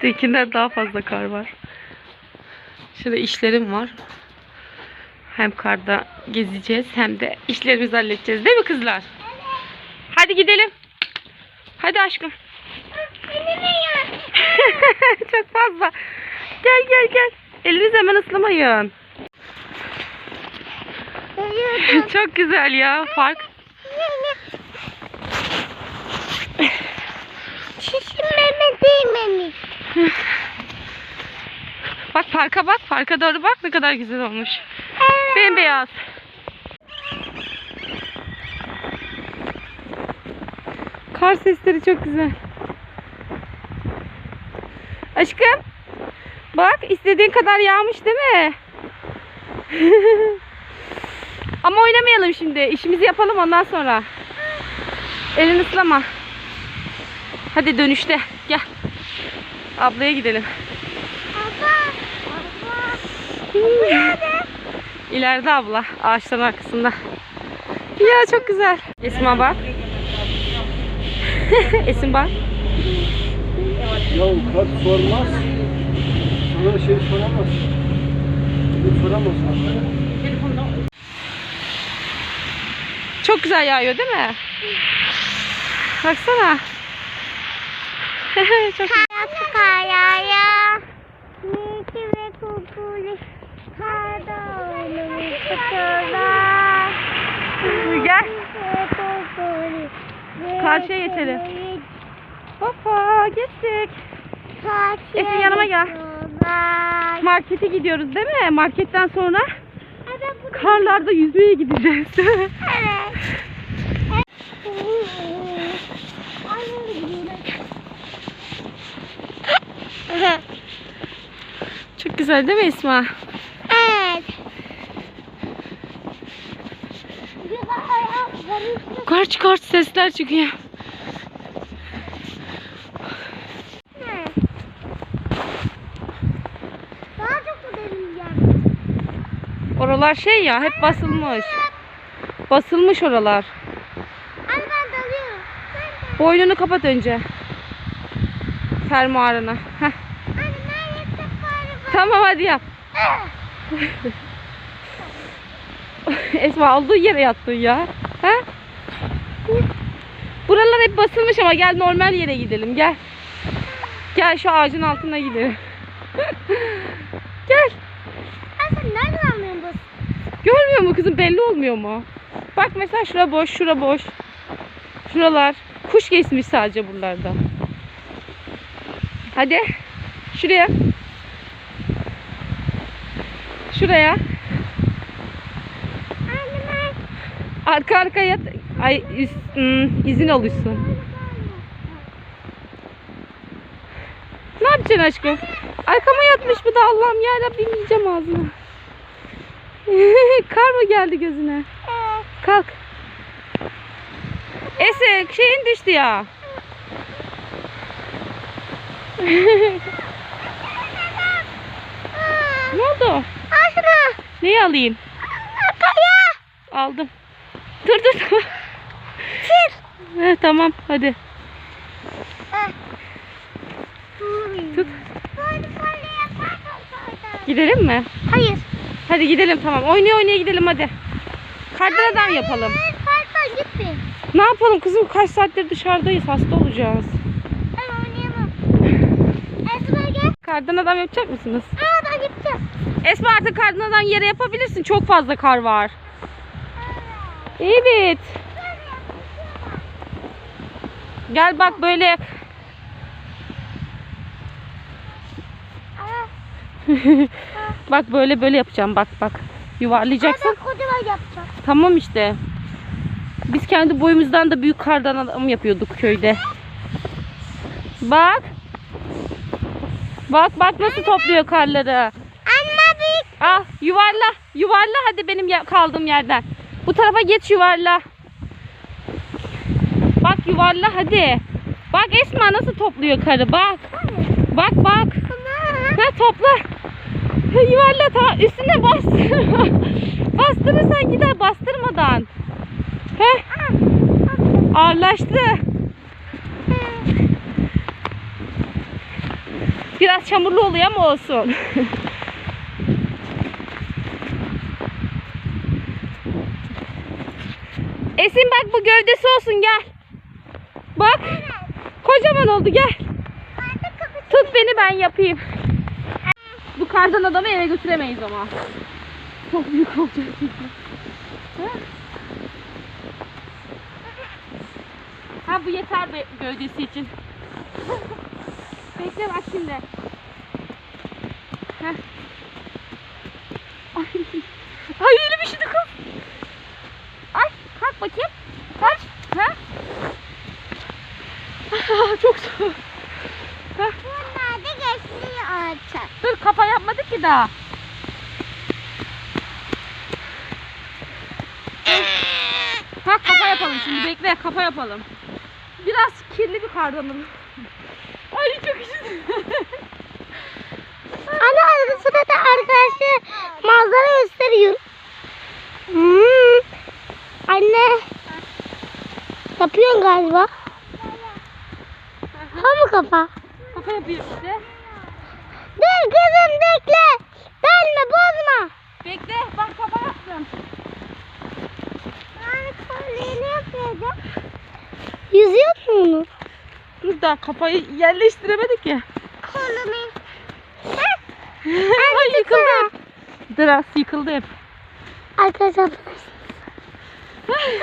Tekinden daha fazla kar var. Şurada işlerim var. Hem karda gezeceğiz hem de işlerimizi halledeceğiz. Değil mi kızlar? Hadi gidelim. Hadi aşkım. Çok fazla. Gel gel gel. Elinizi hemen ıslamayın. Çok güzel ya park. Şişmeme değmemiş. Bak parka bak. Parka doğru bak ne kadar güzel olmuş. Bembeyaz. Kar sesleri çok güzel. Aşkım. Bak istediğin kadar yağmış değil mi? Ama oynamayalım şimdi. İşimizi yapalım ondan sonra. Elini ıslama. Hadi dönüşte. Gel. Ablaya gidelim. Baba. Baba. İleride abla. Ağaçların arkasında. Ya çok güzel. Esma bak. Esin bak. Ya kart sormaz. Sana şey soramaz. Bir soramaz. Çok güzel yağıyor değil mi? Baksana. çok Hayatı kayaya. Niki ve kukuli. Karda oynamış kutular. Gel. Karşıya geçelim. Hoppa geçtik. Karşıya Esin yanıma gel. Markete gidiyoruz değil mi? Marketten sonra karlarda yüzmeye gideceğiz. Evet. Ay, nereye gidiyorlar? Çok güzel değil mi Esma? Evet. Karç karç sesler çıkıyor. Oralar şey ya hep basılmış. Basılmış oralar. Anne ben dalıyorum. Boynunu kapat önce. Fermuarına. Heh. Anne ben yatak var. Tamam hadi yap. Esma aldığı yere yattın ya. Ha? Buralar hep basılmış ama gel normal yere gidelim gel. Gel şu ağacın altına gidelim. gel. Sen nereden anlıyorsun bu? Görmüyor mu kızım belli olmuyor mu? Bak mesela şura boş, şura boş. Şuralar. Kuş geçmiş sadece buralarda. Hadi. Şuraya. Şuraya. Arka arkaya. Ay hmm, izin alışsın. Ne yapacaksın aşkım? Arkama yatmış bu da Allah'ım ya Rabbim yiyeceğim ağzına. Kar mı geldi gözüne? Kalk. Esek şeyin düştü ya. ne oldu? Al şunu. Neyi alayım? Kaya. Aldım. Dur dur. Tir. Heh, tamam hadi. Tut. Yaparsan sonra. Gidelim mi? Hayır. Hadi gidelim tamam. Oynaya oynaya gidelim hadi. Kardan adam yapalım. Parka gitme. Ne yapalım kızım kaç saattir dışarıdayız hasta olacağız. Ben oynayamam. Esma gel. Kardan adam yapacak mısınız? Aa. Esma artık kardan adam yere yapabilirsin. Çok fazla kar var. Evet. Gel bak böyle. Aa, bak böyle böyle yapacağım bak bak. Yuvarlayacaksın. yapacağım. Tamam işte. Biz kendi boyumuzdan da büyük kardan adam yapıyorduk köyde. Bak. Bak bak nasıl topluyor karları. Ah yuvarla. Yuvarla hadi benim kaldığım yerden. Bu tarafa geç yuvarla. Bak yuvarla hadi. Bak Esma nasıl topluyor karı bak. Bak bak. Ha topla. Yuvarla tamam üstüne bastırma. Bastırırsan gider bastırmadan. He ağırlaştı. Biraz çamurlu oluyor ama olsun. Esin bak bu gövdesi olsun gel. Bak. Kocaman oldu gel. Tut beni ben yapayım. Bu kardan adamı eve götüremeyiz ama. Çok büyük olacak? Ha bu yeter be gövdesi için. Bekle bak şimdi. Heh. Ay, Ay elim üşüdü kız. Ay kalk bakayım. Kaç. Ha? Çok soğuk. Heh. Bunlar da geçti ağaça. Dur kafa daha. Ha kafa yapalım şimdi bekle kafa yapalım. Biraz kirli bir kardanım. Ay çok üşüdüm. Ana arada sırada arkadaşlar manzara gösteriyor. Hmm. Anne. Yapıyorsun galiba. Ha mı kafa? Kafa yapıyor işte. Dur kızım bekle. Delme bozma. Bekle bak kafa yaptım. Yani kolyeyi ne yapıyordum? Yüzüyor mu onu? Dur daha kafayı yerleştiremedik ya. Kolunu. Ay yıkıldı. Biraz yıkıldı hep. Arkadaşlar.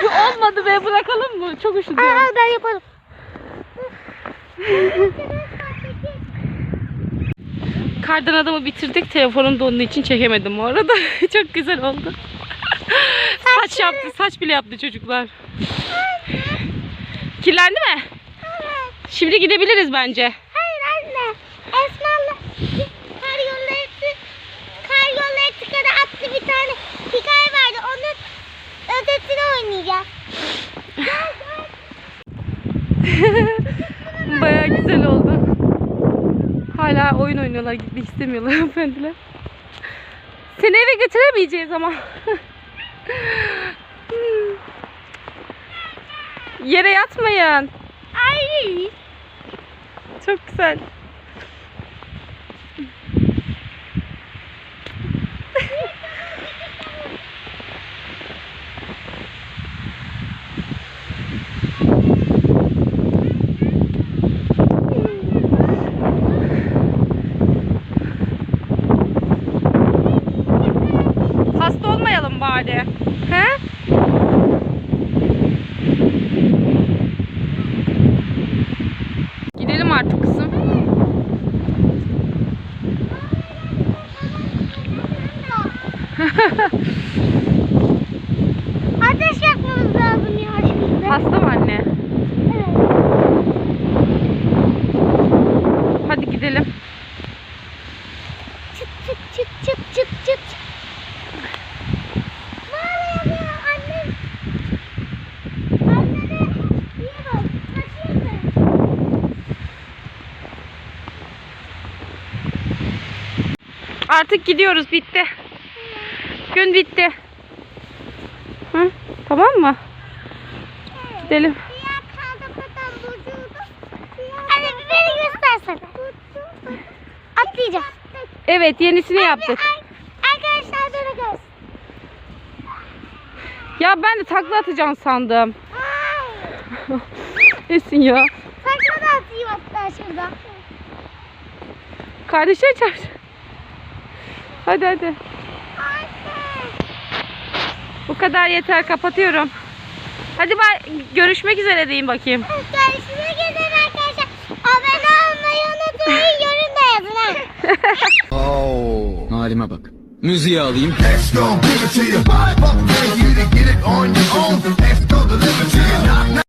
Olmadı be bırakalım mı? Çok üşüdüm. Aa, ben yaparım. Kardan adamı bitirdik. Telefonum donduğu için çekemedim o arada. Çok güzel oldu. saç yaptı. Saç bile yaptı çocuklar. Kirlendi mi? Şimdi gidebiliriz bence. Hayır anne. Esma'la oyun oynuyorlar. Gitmek istemiyorlar hanımefendiler. Seni eve götüremeyeceğiz ama. Yere yatmayın. Ay. Çok güzel. Hasta olmayalım bari. He? Gidelim artık kızım. Ateş yakmamız lazım ya şimdi. Hasta mı anne? Evet. Hadi gidelim. Çıt çıt çıt çıt çıt çıt. Mağara yanıyor anne. Anne de iyi bak. Kaçayım mı? Artık gidiyoruz. Bitti. Gün bitti. Hı? Tamam mı? Gidelim. Anne bir beni göstersene. Atlayacağız. Evet yenisini yaptık. Ar- Arkadaşlar beni göz. Ya ben de takla atacağım sandım. Ay. Esin ya. Sakla da atayım hatta şurada. Kardeşler çarşı. Hadi hadi. Bu kadar yeter. Kapatıyorum. Hadi ben görüşmek üzere deyin bakayım. Görüşmek üzere arkadaşlar. Abone olmayı unutmayın. Yorum da yazın ha. Oo. Halime bak. Müziği alayım. Let's go, give it to you. Fuck, you to get it on your own. Let's go, deliver to you. Knock, knock.